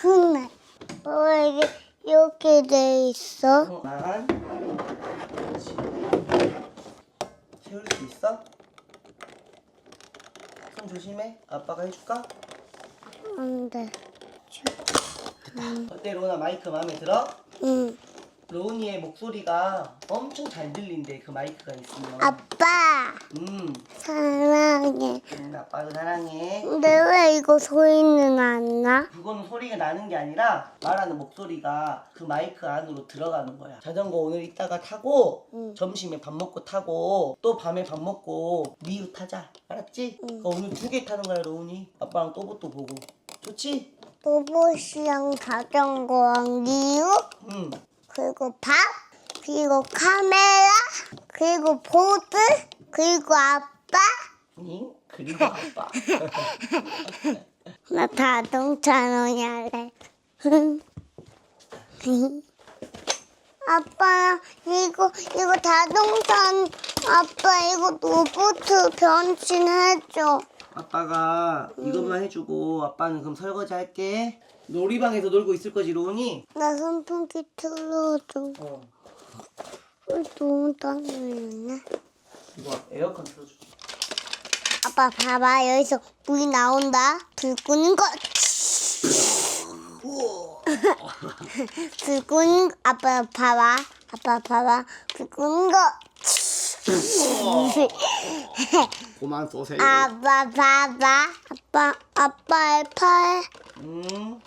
큰애. 왜 이게 이렇게 돼 있어? 어, 나간. 그렇지. 세울 수 있어? 손 조심해. 아빠가 해줄까? 안 돼. 어때 로나 마이크 마음에 들어? 응. 로운이의 목소리가 엄청 잘 들린대 그 마이크가 있으면. 아빠 음, 사랑해. 음, 아빠도 사랑해. 근데 왜 이거 소리는 안 나? 그거는 소리가 나는 게 아니라 말하는 목소리가 그 마이크 안으로 들어가는 거야. 자전거 오늘 이따가 타고 응. 점심에 밥 먹고 타고 또 밤에 밥 먹고 미우 타자. 알았지? 그러니까 오늘 두 개 타는 거야 로운이. 아빠랑 또봇도 보고. 좋지? 로봇이랑 자전거랑 리우 응. 그리고 밥 그리고 카메라 그리고 보드 그리고 아빠 응? 그리고 아빠. 나 자동차 노냐래 아빠 이거 이거 자동차 아빠 이거 로봇 변신해줘 아빠가 이것만 해주고 아빠는 그럼 설거지 할게. 놀이방에서 놀고 있을 거지 로운이? 나 선풍기 틀어줘 어. 왜 너무 땀나네 이거 에어컨 틀어줘. 아빠 봐봐 여기서 물이 나온다 불 끄는 거불 끄는 거 아빠 봐봐 아빠 봐봐 불 끄는 거 고만 쏘세요. 아빠 봐봐 아빠 아빠 알파해 응.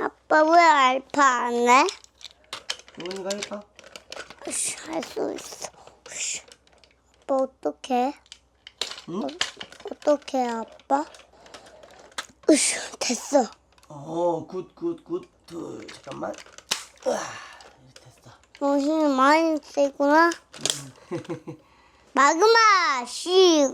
아빠 왜 알파 안 해? 로운이가 해봐. 할수 있어. 아빠 어떡해 응? 어떡해 아빠 으쌰 됐어 어, 굿, 굿, 굿. 둘, 잠깐만. 으아, 됐어. 어, 힘이 많이 세구나. 마그마 씨